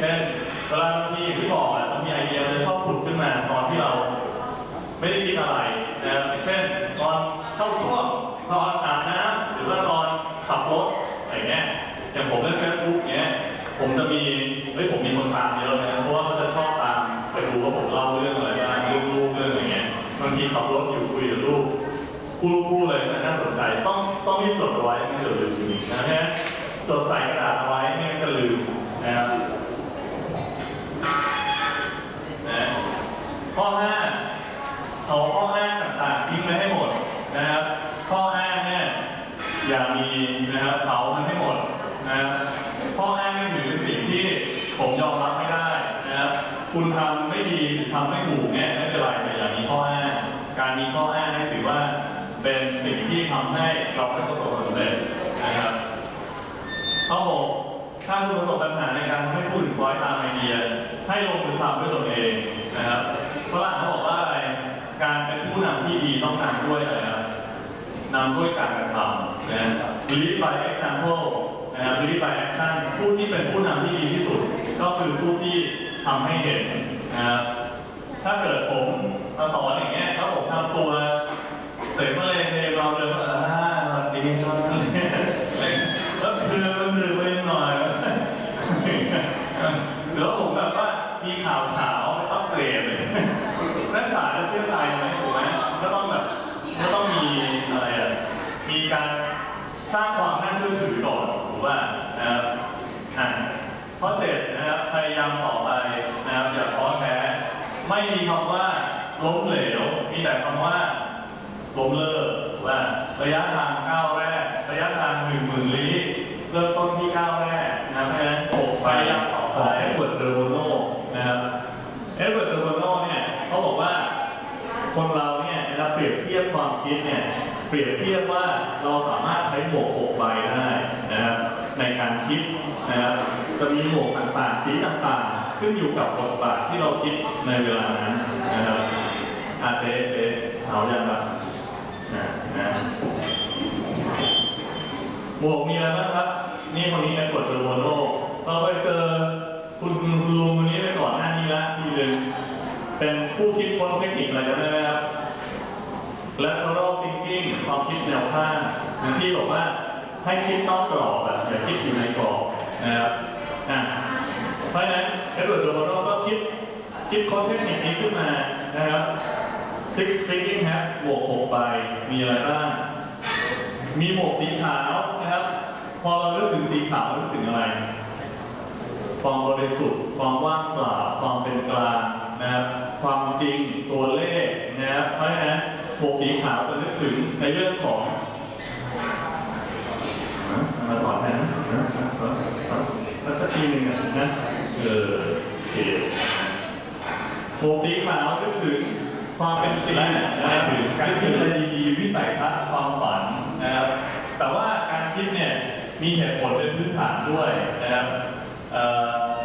เช่นเวลาบางทีที่บอกอะบางทีไอเดียมันจะชอบผุดขึ้นมาตอนที่เราไม่ได้คิดอะไรนะครับเช่นตอนเข้าช่วงตอนอาบน้ำหรือว่าตอนขับรถอะไรเงี้ยอย่างผมเล่นเฟซบุ๊กเนี้ยผมจะมีเฮ้ยผมมีคนตามเยอะนะเพราะว่าเขาจะชอบตามไปดูว่าผมเล่าเรื่องอะไรบ้างเรื่องลูกเรื่องอะไรเงี้ยบางทีขับรถอยู่คุยกับลูกพูดพูดเลยนะน่าสนใจ อ้างต่างๆทิ้งไปให้หมดนะครับ ข้ออ้างเนี่ยอย่ามีนะครับเผามันให้หมดนะครับข้ออ้างนี่ถือเป็นสิ่งที่ผมยอมรับไม่ได้นะครับ คุณทำไม่ดีหรือทำไม่ถูกเนี่ยไม่เป็นไรแต่อย่ามีข้ออ้าง การมีข้ออ้างนี่ถือว่าเป็นสิ่งที่ทำให้เราไม่ประสบความสำเร็จนะครับ ข้อหกถ้าคุณประสบปัญหาในการทำให้ผู้อื่นคล้อยตามไอเดีย ให้ลงมือทำด้วยตนเองนะครับ ต้องนำด้วยอะไรครับนำด้วยการกระทำนะ lead by example นะครับ lead by action ผู้ที่เป็นผู้นำที่ดีที่สุด ก็คือผู้ที่ทำให้เห็นนะครับถ้าเกิดผมมาสอนอย่างเงี้ยแล้วผมทำตัวเสมเลยในเราเดินมาอ่าสวัสดีครับแล้วคือมันดื้อไปหน่อย หรือว่าผมแบบว่ามีข่าวเช้าไม่ต้องเกรดเลย นักศึกษาจะเชื่อใจไหมถูกไหมก็ต้องแบบก็ต้องมีอะไรอะ มีการ สร้างความน่าเชื่อถือก่อนถูกป่ะนะครับอะข้อเสร็จนะครับพยายามต่อไปนะครับอย่าท้อแท้ไม่มีคำว่าล้มเหลว มีแต่คำว่าล้มเลิกถูกป่ะระยะทางก้าวแรก ระยะทางหนึ่งหมื่นลี้เริ่มต้นที่ก้าวแรกนะครับเพราะฉะนั้น เปรียบเทียบว่าเราสามารถใช้หมวกหกใบได้นะครับในการคิดนะครับจะมีหมวกต่างๆ สีต่างๆ ขึ้นอยู่กับบทบาทที่เราคิดในเวลานั้นนะครับอาเจ๊เจเอาอย่างไรนะนะหมวกมีอะไรบ้างครับ นี่คนนี้เป็นกดเดอร์โบโนเราไปเจอคุณคุณลุงคนนี้ไปก่อนหน้านี้ละทีหนึ่งเป็นผู้คิดค้นเทคนิคอะไรจำได้ไหมครับ lateral thinking ความคิดแนวข้างอย่างที่บอกว่าให้คิดนอกกรอบอะอย่าคิดอยู่ในกรอบนะครับเพราะฉะนั้นเอ็ดเวิร์ดโรมานก็คิดคิดค้นเทคนิคนี้ขึ้นมานะครับ six thinking hats หมวกหกใบมีอะไรบ้างมีหมวกสีขาวนะครับ พอเราเลือกถึงสีขาวเรานึกถึงอะไร ความบริสุทธิ์ ความว่างเปล่า ความเป็นกลางนะครับ ความจริงตัวเลขนะครับเพราะฉะนั้น หมวกสีขาวจะนึกถึงในเรื่องของมาสอนนนะฮะสักทีหนึ่งนะ เออโอเคหมวกสีขาวนึกถึงความเป็นจริงนะครับถึงการคิดอะไรดีวิสัยทัศน์ความฝันนะครับ แต่ว่าการคิดเนี่ยมีเหตุผลเป็นพื้นฐานด้วยนะครับ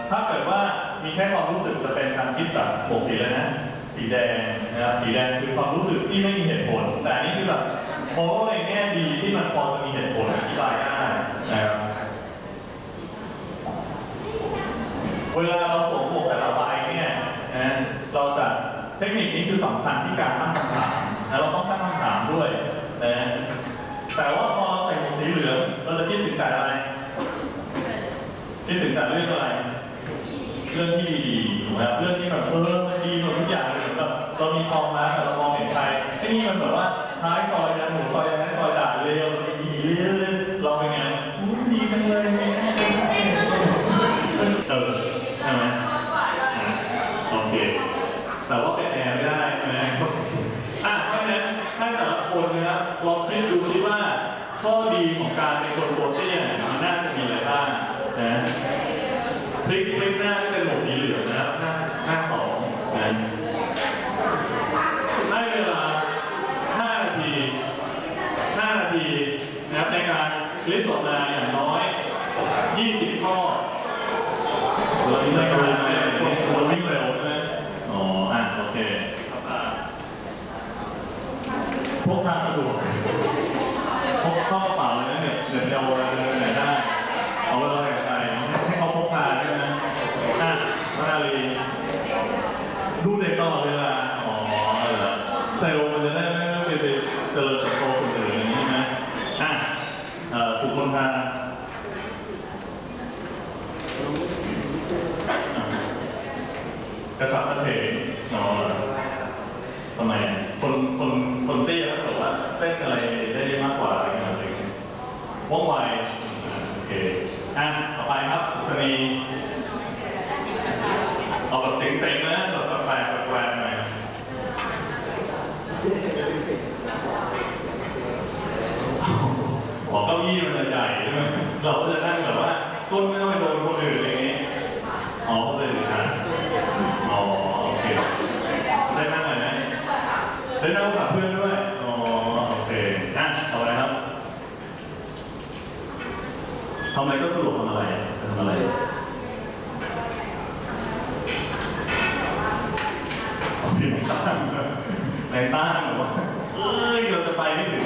ถ้าเกิดว่ามีแค่ความรู้สึกจะเป็นการคิดแบบหมวกสีเลยนะ สีแดงนะครับสีแดงคือความรู้สึกที่ไม่มีเหตุผล แต่อันนี่คือแบบมองว่าในแง่ดีที่มันพอจะมีเหตุผลอธิบายได้นะครับเวลาเราสวมหมวกแต่ละใบเนี่ยนะเราจะเทคนิคนี้คือสำคัญที่การตั้งคำถามนะเราต้องตั้งคำถามด้วยนะแต่ว่าพอเราใส่หมวกสีเหลืองเราจะคิดถึงแต่อะไรคิดถึงแต่เรื่องอะไร เรื่องที่ดีๆถูกไหมครับเรื่องที่แบบเออ เหมือนแบบเรามีความรักแต่เรามองเห็นใครไอ้นี่มันแบบว่าท้ายซอยยันหมูซอยยันท้ายซอยด่าเร็วดีเรื่อยๆเราเป็นไงอู้ดีจังเลยเออใช่ไหมอะโอเค แต่ว่าเป็นแอร์ไม่ได้ใช่ไหมอะเพราะฉะนั้นให้แต่ละคนนะครับลองคิดดูคิดว่าข้อดีของการเป็นคนตัวเตี้ยเนี่ยมันน่าจะมีอะไรบ้างนะพลิกพลิกหน้าที่เป็นหมวกสีเหลืองนะครับหน้าหน้าสองนะให้เวลา 5 นาที 5 นาทีนะครับในการลิสต์ออกมาอย่างน้อย 20 ข้อ เราใช้กำลังไหมคนคนวิ่งเร็วใช่ไหมอ๋อ อะ โอเคครับพวกทานสะดวกพกเข้ากระเป๋าเลยนะเนี่ยเดี๋ยวเราเดินไหนได้ เอาไว้รออย่างไรให้เขาพกพาใช่ไหมอะ ระฉับกระเฉงอ๋อทำไมอะคนคนคนเตี้ยเขาบอกว่าเต้นอะไรได้มากกว่าอะไรเงี้ยว่องไวโอเคอะต่อไปครับสนีเอาแบบเจ๋งๆนะแบบแปลกๆแปลกๆหน่อยบอกเก้าอี้มันใหญ่ใช่ไหมเราก็จะนั่งแบบว่าก้นไม่ต้องไปโดนคนอื่นอะไรอย่างเงี้ยอ๋อคนอื่นนะอ๋อโอเคได้นั่งเลยนะ ได้นั่งกับเพื่อนด้วย อ๋อ โอเคอะต่อไปครับทำอะไรก็สรุปทำอะไรทำอะไรเอาพี่ในต้านในต้านหรือว่าเอ้ยเราจะไปไม่ถึง